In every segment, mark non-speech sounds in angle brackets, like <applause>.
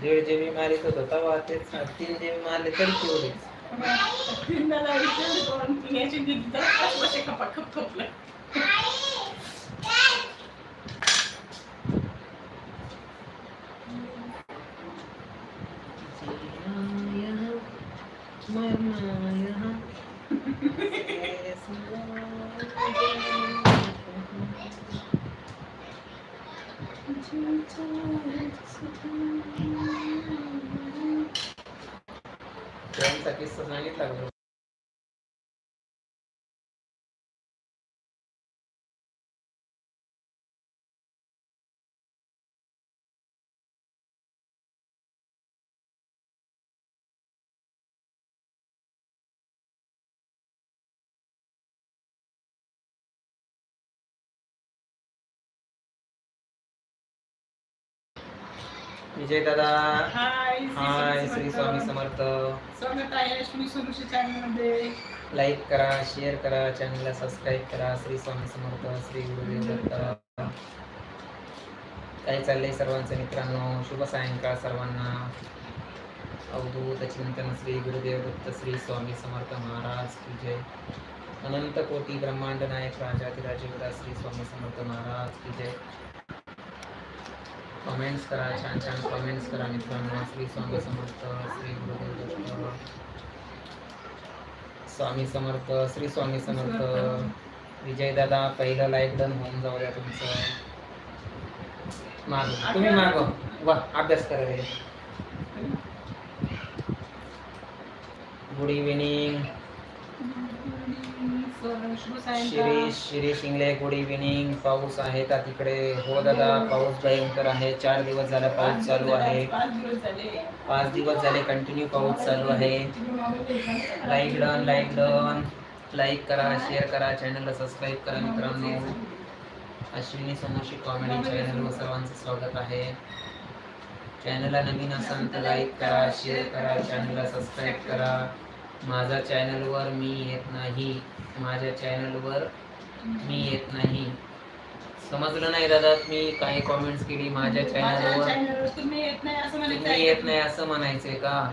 दीड जीबी मारित होतो तेव्हा तेच ना, तीन जीबी मारले तरी तेवढेच तीनदा <laughs> सांगितला विजय दादा. हाय, श्री हाय श्री स्वामी समर्थ. स्वागत आहे श्री सोनुशी चॅनलमध्ये. लाईक करा शेअर करा चॅनलला सबस्क्राईब करा. श्री स्वामी समर्थ श्री गुरुदेव दत्त. काय चाललंय सर्वांचं मित्रांनो? शुभ सायंकाळ सर्वांना. अवधूत चिंतन श्री गुरुदेव दत्त श्री स्वामी समर्थ महाराज की जय. अनंत कोटी ब्रह्मांड नायक राजाधिराज श्री स्वामी समर्थ महाराज की जय. कमेंट्स करा छान छान कमेंट्स करा मित्रांनो. श्री स्वामी समर्थ श्री गुरुदेव स्वामी समर्थ श्री स्वामी समर्थ. विजय दादा पहिलं लाईक डन होऊन जाऊ द्या तुमचं. माग तुम्ही माग. वा अभ्यास करा रे. गुड इव्हिनिंग शुभ सायंकाळ. Shirish Shirish Ingle good evening. पाऊस आहे का तिकडे? हो दादा पाऊस भयंकर आहे. चार दिवस झाला पाऊस चालू आहे. पाच दिवस झाले. पाच दिवस झाले कंटिन्यू पाऊस चालू आहे. Like done like done. Like करा शेअर करा चॅनलला सबस्क्राईब करा मित्रांनो. अश्विनी समोशी कॉमेडी चॅनलवर सर्वांचं स्वागत आहे. चॅनलला नवीन असाल तर लाईक करा शेअर करा चॅनलला सबस्क्राईब करा. माझ्या चॅनलवर मी येत नाही. माझ्या चॅनलवर मी येत नाही. समजलं नाही दादा मी काही कॉमेंट्स केली माझ्या माझ्या चॅनलवर. चॅनलवर तुम्ही येत नाही असं तुम्ही म्हणायचं येत नाही असं म्हणायचंय का?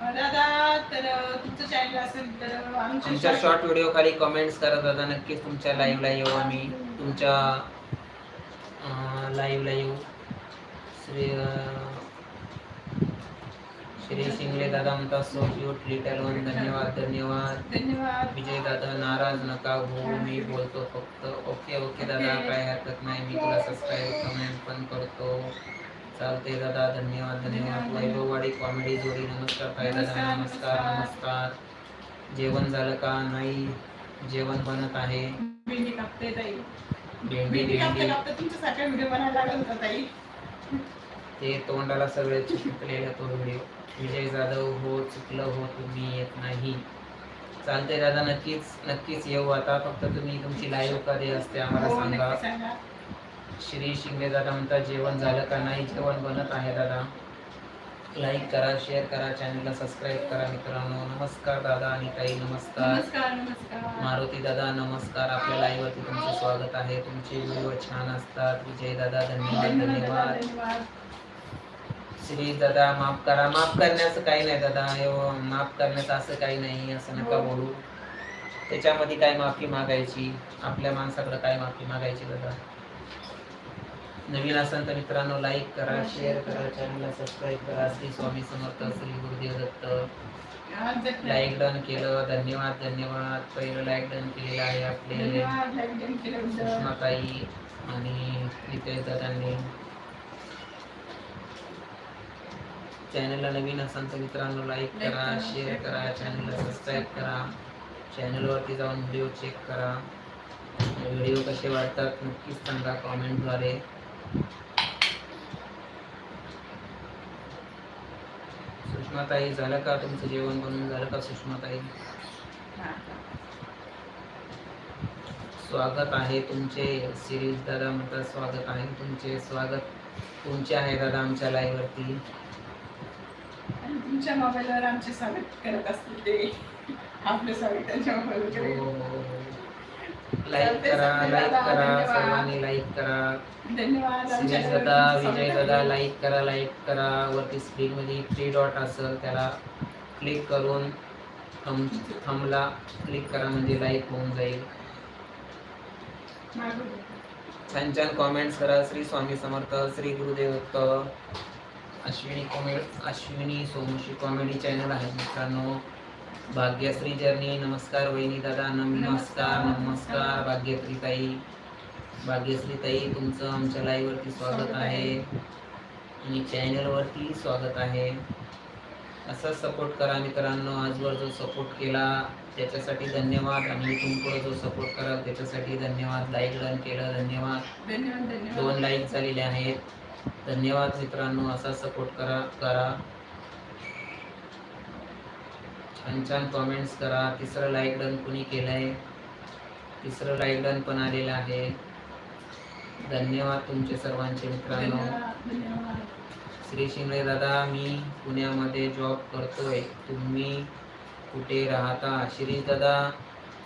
दादा तर तुमचं चॅनल असेल तर तुमच्या आमच्या शॉर्ट व्हिडिओ खाली कमेंट्स करा दादा नक्कीच तुमच्या लाईव्हला येऊ आम्ही. तुमच्या लाईव्हला येऊ. श्री अं, श्री शिंगले दादा म्हणतात सो क्यूट लिटल वन धन्यवाद धन्यवाद. धन्यवाद. विजय दादा नाराज नका हो मी बोलतो फक्त. ओके ओके दादा काय हरकत नाही मी तुला सबस्क्राईब कमेंट पण करतो. चालते दादा धन्यवाद धन्यवाद. वैभववाडी कॉमेडी जोडी नमस्कार ताई दादा नमस्कार नमस्कार जेवण झालं का? नाही. जेवण बनत आहे. भेंडी भेंडी व्हिडिओ बनायला होता ताई? ते तोंडाला सगळे चिकटलेला तो व्हिडिओ विजय जाधव हो चुकलं हो तुम्ही येत नाही. चालते दादा नक्कीच नक्कीच येऊ. आता फक्त तुम्ही तुमची लाईव्ह कधी असते आम्हाला हो, सांगा. श्री शिंदे दादा म्हणतात जेवण झालं का नाही? जेवण बनत आहे दादा. लाईक करा शेअर करा चॅनलला सबस्क्राईब करा मित्रांनो. नमस्कार दादा आणि ताई नमस्कार. मारुती दादा नमस्कार. आपल्या लाईव्हवरती तुमचे स्वागत आहे. तुमचे व्हिडिओ छान असतात. विजय दादा, धन्यवाद. धन्यवाद. श्री दादा माफ करा. माफ करण्याचं काही नाही दादा. एव- माफ करण्याचं असं काही नाही असं नका हो. बोलू. त्याच्यामध्ये काय माफी मागायची? आपल्या माणसाकडे काय माफी मागायची दादा? नवीन असेल तर मित्रांनो लाईक करा शेअर करा चॅनलला सबस्क्राईब करा. श्री स्वामी समर्थ श्री गुरुदेव दत्त. लाईक डन केलं. धन्यवाद धन्यवाद. पहिलं लाईक डन केलेलं आहे आपले. सुषमाताई आणि रितेश दादांनी. चॅनलला नवीन असाल तर मित्रांनो लाईक करा शेअर करा चॅनलला सबस्क्राईब करा. चॅनलवरती जाऊन व्हिडिओ चेक करा. व्हिडिओ कसे वाटतात नक्कीच सांगा कॉमेंटद्वारे सुषमाताई झालं का तुमचं जेवण बनवून? झालं का सुषमाताई. स्वागत आहे तुमचे सिरीज दादा म्हणतात स्वागत आहे तुमचे. स्वागत तुमचे आहे दादा आमच्या लाईव्ह वरती. आणि तुमच्या मोबाईलवर आमचे स्वागत करत असतील ते आपलं स्वागत त्यांच्या मोबाईलवर हो, करेल. हो, हो. लाईक चालतंय, करा लाईक करा. सर्वांनी लाईक करा धन्यवाद सुरेश आमच्या दादा घरात विजय स्वागत दादा आहे. लाईक करा लाईक करा वरती स्क्रीन मध्ये थ्री डॉट असेल त्याला क्लिक करून थम थमला क्लिक करा म्हणजे लाईक होऊन जाईल. छान छान कॉमेंट्स करा Shri Swami Samarth Shri Gurudev Datta Ashwini comedy Ashwini Somshi comedy channel आहे मित्रांनो. भाग्यश्री जर्नी नमस्कार वहिनी दादा नमस्कार नमस्कार. भाग्यश्री ताई भाग्यश्री ताई तुमचं आमच्या लाईव्ह वरती स्वागत आहे. आणि चॅनल वरती स्वागत आहे. असा सपोर्ट करा मित्रांनो. आजवर जो सपोर्ट केला त्याच्यासाठी धन्यवाद. आणि इथून पुढे जो सपोर्ट कराल त्याच्यासाठी धन्यवाद. लाईक डन केलं धन्यवाद. दोन लाईक झालेले आहेत. धन्यवाद मित्रांनो. असा सपोर्ट करा करा. छान छान कॉमेंट्स करा. तिसरं लाईक डन कुणी केलंय? तिसरं लाईक डन पण आलेलं आहे. धन्यवाद तुमचे सर्वांचे मित्रांनो. श्री शिंगळे दादा मी पुण्यामध्ये जॉब करतोय. तुम्ही कुठे राहता? श्री दादा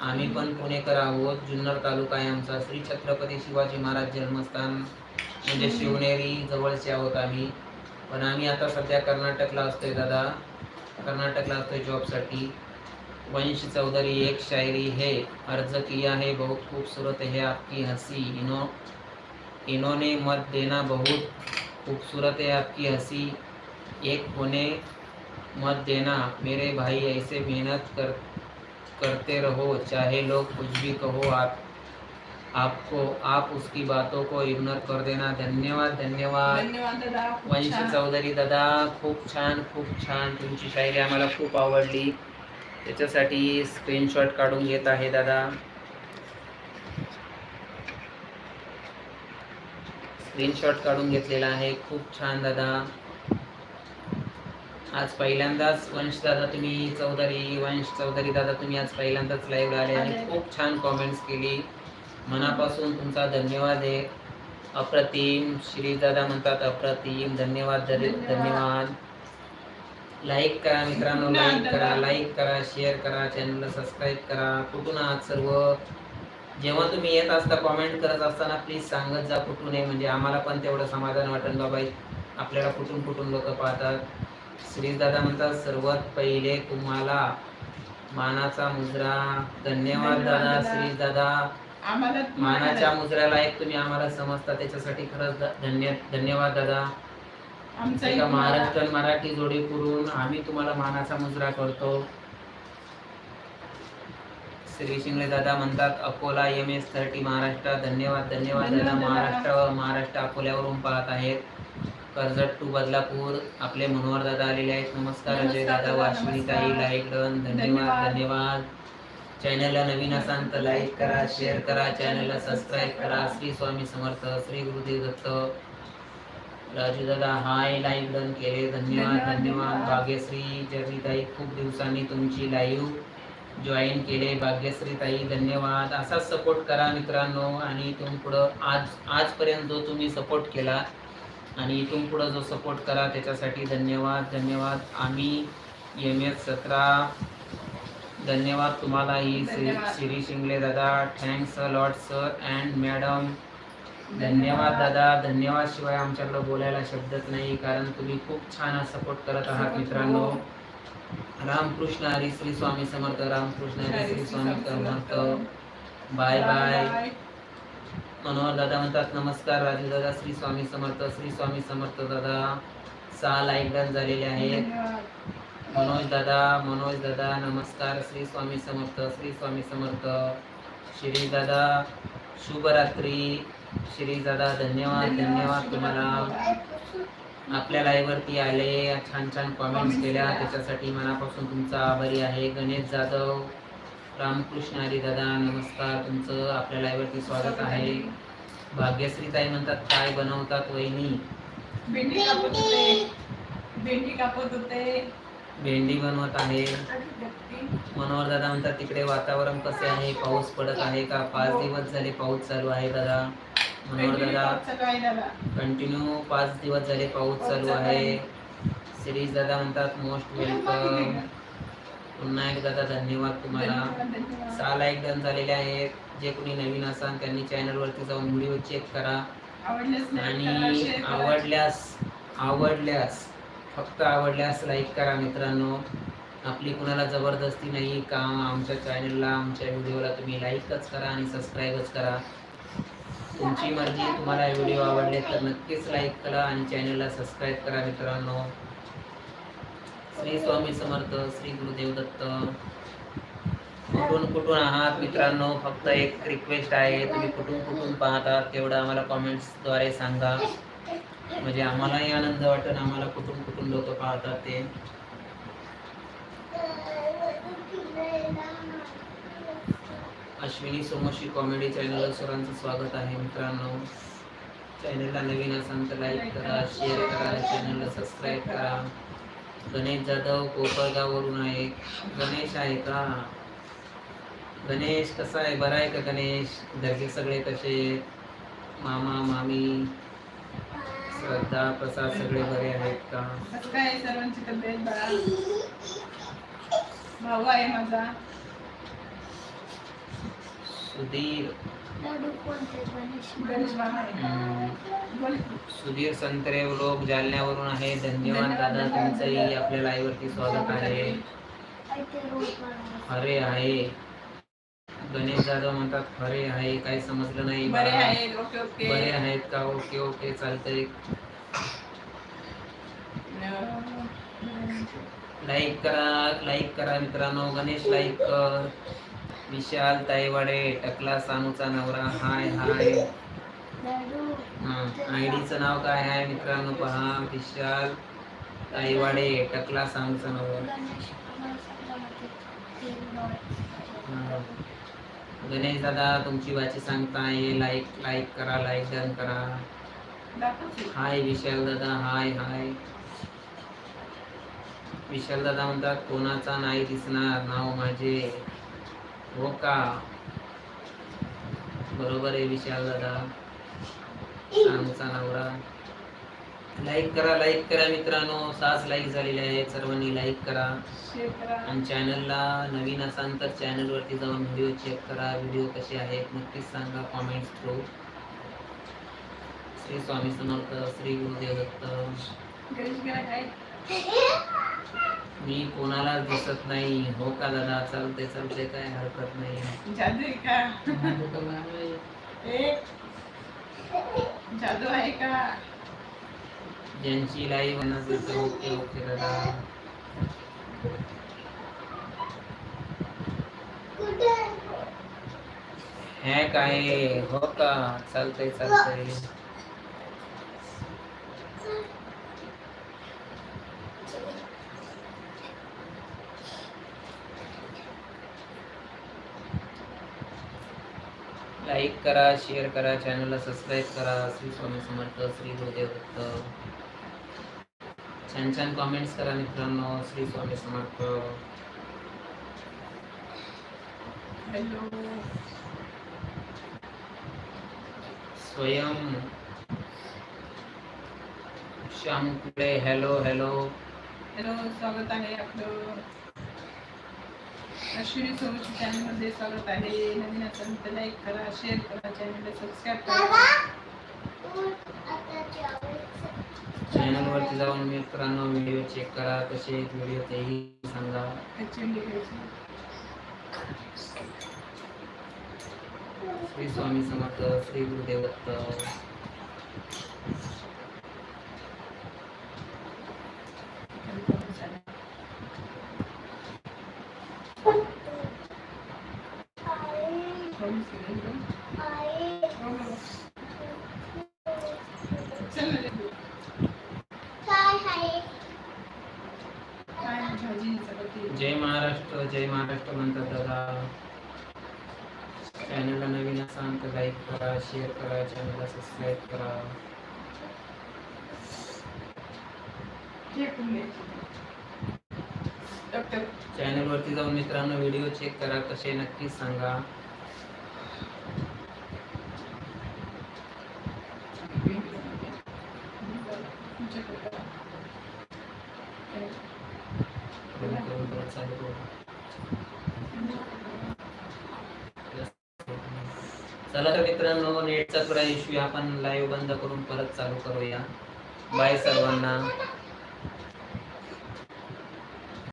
आम्ही पण पुणेकर आहोत. जुन्नर तालुका आहे आमचा. श्री छत्रपती शिवाजी महाराज जन्मस्थान म्हणजे शिवनेरी जवळचे आहोत आम्ही. पण आम्ही आता सध्या कर्नाटकला असतोय दादा. कर्नाटकला असतोय जॉबसाठी वंश चौधरी एक शायरी है अर्ज किया है बहुत खूबसूरत है आपकी हंसी इनो इन्होंने मत देना बहुत खूबसूरत है आपकी हंसी। एक होने मत देना। मेरे भाई ऐसे मेहनत कर करते रहो। चाहे लोग कुछ भी कहो आप आपको आप उसकी बातों को इग्नोर कर देना। धन्यवाद धन्यवाद। वंशी. चौधरी दादा खूप छान खूप छान। तुमची शायरी आम्हाला खूप आवडली. त्याच्यासाठी स्क्रीनशॉट काढून घेत आहे दादा. स्क्रीनशॉट काढून घेतलेला आहे. खूप छान दादा. आज पहिल्यांदाच वंश दादा तुम्ही चौधरी वंश चौधरी दादा तुम्ही आज पहिल्यांदाच लाईव्ह आले आणि. खूप छान कॉमेंट्स केली. मनापासून तुमचा धन्यवाद आहे. अप्रतिम श्री दादा म्हणतात अप्रतिम. धन्यवाद धन्यवाद. लाईक करा मित्रांनो लाईक करा. लाईक करा शेअर करा. चॅनलला सबस्क्राईब करा. कुठून आहात सर्व? जेव्हा तुम्ही येत असता कॉमेंट करत असताना प्लीज सांगत जा कुठून आहे. म्हणजे आम्हाला पण तेवढं समाधान वाटेल बाबा. आपल्याला कुठून कुठून लोक पाहतात. श्रीज दादा म्हणतात सर्वात पहिले तुम्हाला मानाचा मुजरा. धन्यवाद दादा दादा. श्रीज दादा. आम्हाला मानाच्या मुजऱ्याला एक तुम्ही आम्हाला समजता त्याच्यासाठी खरंच धन्य धन्यवाद दादा. महाराष्ट्र मराठी जोडी करून आम्ही तुम्हाला मानाचा मुजरा करतो. श्री शिंगळे दादा म्हणतात Akola M S thirty Maharashtra. धन्यवाद धन्यवाद दादा. दादा. महाराष्ट्र अकोल्यावरून पाहत आहेत. कर्जत टू बदलापूर आपले मनोहर दादा आलेले आहेत. नमस्कार अजय दादा. ताई नमस्कार. लाईक डन धन्यवाद धन्यवाद. चॅनलला नवीन असाल तर लाईक करा शेअर करा. चॅनलला सबस्क्राईब करा. श्री स्वामी समर्थ श्री गुरुदेव दत्त. राजू दादा हाय लाईव्ह डन केले. धन्यवाद धन्यवाद, धन्यवाद. धन्यवाद. भाग्यश्री जर्नीताई खूप दिवसांनी तुमची लाईव्ह जॉईन केले. भाग्यश्री ताई धन्यवाद. असाच सपोर्ट करा मित्रांनो. आणि इथून पुढं आज आजपर्यंत जो तुम्ही सपोर्ट केला आणि इथून पुढं जो सपोर्ट करा त्याच्यासाठी धन्यवाद धन्यवाद. आम्ही एम एस सतरा धन्यवाद तुम्हालाही श्री धन्यवाद. श्री शिंगले दादा. Thanks lot sir and madam धन्यवाद. दादा. धन्यवाद शिवाय आमच्याकडे बोलायला शब्दच नाही कारण तुम्ही खूप छान सपोर्ट करत आहात मित्रांनो. रामकृष्ण हरी श्री स्वामी समर्थ रामकृष्ण हरी श्री स्वामी समर्थ. बाय बाय मनोहर दादा म्हणतात नमस्कार राजू दादा श्री स्वामी समर्थ श्री स्वामी समर्थ दादा. सहा लाईक डन झालेले आहेत. मनोज दादा मनोज दादा नमस्कार श्री स्वामी समर्थ श्री स्वामी समर्थ. श्री दादा शुभरात्री. श्री दादा धन्यवाद धन्यवाद तुम्हाला. आपल्या लाईव्ह वरती आले छान छान कॉमेंट्स केल्या. त्याच्यासाठी मनापासून तुमचा आभारी आहे. गणेश जाधव रामकृष्ण हरी दादा नमस्कार. तुमचं आपल्या लाईव्ह वरती स्वागत आहे. भाग्यश्री ताई म्हणतात काय बनवतात वहिनी? भेंडी कापत होते. भेंडी कापत होते. भेंडी बनवत आहे. मनोहर दादा म्हणतात तिकडे वातावरण कसे आहे? पाऊस पडत आहे का? पाच दिवस झाले पाऊस चालू आहे दादा. मनोहर दादा कंटिन्यू पाच दिवस झाले पाऊस चालू आहे. सिरीज दादा म्हणतात मोस्ट वेलकम पुन्हा एक दादा धन्यवाद तुम्हाला. सहा लाईक डन झालेले आहेत जे कोणी नवीन असाल त्यांनी चॅनलवरती जाऊन व्हिडिओ चेक करा. आणि. आवडल्यास आवडल्यास फक्त आवडल्यास लाईक करा मित्रांनो. आपली कुणाला जबरदस्ती नाही का आमच्या चॅनलला आमच्या व्हिडिओला तुम्ही लाईकच करा आणि सबस्क्राईबच करा. तुमची मर्जी तुम्हाला व्हिडिओ आवडले तर नक्कीच लाईक करा आणि चॅनलला सबस्क्राईब करा मित्रांनो. श्री स्वामी समर्थ श्री गुरुदेव दत्त. कुठून कुठून आहात मित्रांनो? फक्त एक रिक्वेस्ट आहे. तुम्ही कुठून कुठून पाहतात तेवढं आम्हाला कॉमेंट्सद्वारे सांगा. म्हणजे आम्हालाही आनंद वाटेल आम्हाला कुठून कुठून लोक पाहतात ते. अश्विनी सोमोशी कॉमेडी चॅनलला सरांचं स्वागत आहे मित्रांनो. चॅनलला नवीन असाल तर लाईक करा शेअर करा चॅनलला सबस्क्राईब करा. गणेश जाधव कोपरगाववरून आहे. गणेश आहे का? गणेश कसा आहे? बरा आहे का गणेश? घरचे सगळे कसे आहेत? मामा मामी? श्रद्धा प्रसाद सगळे बरे आहेत का? सर्वांची तब्येत भाऊ आहे माझा. सुधीर. सुधीर संत्रे लोक जालन्यावरून आहे. धन्यवाद दादा. तुमचंही आपल्या लाईव्ह वरती स्वागत आहे. अरे आहे. गणेश जाधव म्हणतात खरे आहे. काही समजलं नाही बरे. आहेत. का? ओके ओके चालतंय. लाईक करा लाईक करा मित्रांनो. गणेश लाईक कर. विशाल ताईवाडे टकला सानूचा नवरा हाय हाय. आय डीचं नाव काय आहे मित्रांनो? पहा विशाल ताईवाडे टकला सानूचा नवरा. गणेश दादा तुमची वाची सांगताय. लाईक लाईक करा लाईक डन करा. हाय विशाल दादा. हाय हाय. विशाल दादा म्हणतात कोणाचा नाही दिसणार नाव माझे. हो का? बरोबर आहे विशाल दादा. सांगचा नवरा. लाईक करा लाईक करा मित्रांनो. सास लाईक झालेले आहेत. सर्वांनी लाईक करा. आणि चॅनलला नवीन असाल तर चॅनलवरती जाऊन व्हिडिओ चेक करा. व्हिडिओ कसे आहेत नक्कीच सांगा कॉमेंट्स थ्रू श्री स्वामी समर्थ श्री गुरुदेव दत्त. मी कोणाला दिसत नाही. हो का दादा? चालते चालते काय हरकत नाही. जादू आहे का? जादू आहे का? ज्यांची नसेल ओके ओके दादा. हॅक आहे. हो का? चालतंय चालतंय. लाईक करा शेअर करा चॅनलला सबस्क्राईब करा. श्री स्वामी समर्थ श्री गुरुदेव दत्त. छान छान कॉमेंट्स करा मित्रांनो. Shri Swami Samarth. Hello Swayam Shyam Kukde hello hello hello स्वागत आहे आपलं. अश्विनी सोमची चॅनलमध्ये स्वागत आहे. नवीन असेल तर लाईक करा शेअर करा चॅनलला सबस्क्राईब करा. चॅनल वरती जाऊन मित्रांनो व्हिडिओ चेक करा कसे व्हिडिओ तेही सांगा. श्री स्वामी समर्थ श्री गुरुदेव दत्त चल ना रे. काय भाजी चपाती जय महाराष्ट्र जय महाराष्ट्र म्हणतात दादा. चॅनलला नवीन असाल तर लाईक करा शेअर करा चॅनलला सबस्क्राईब करा. फेकून चॅनल वरती जाऊन मित्रांनो व्हिडिओ चेक करा कसे नक्कीच सांगा तुमच्याकडे करा. करून करून परत चालू करू. चला तर मित्रांनो नेटचा थोडा इश्यू आपण लाईव्ह बंद करून परत चालू करूया. बाय सर्वांना.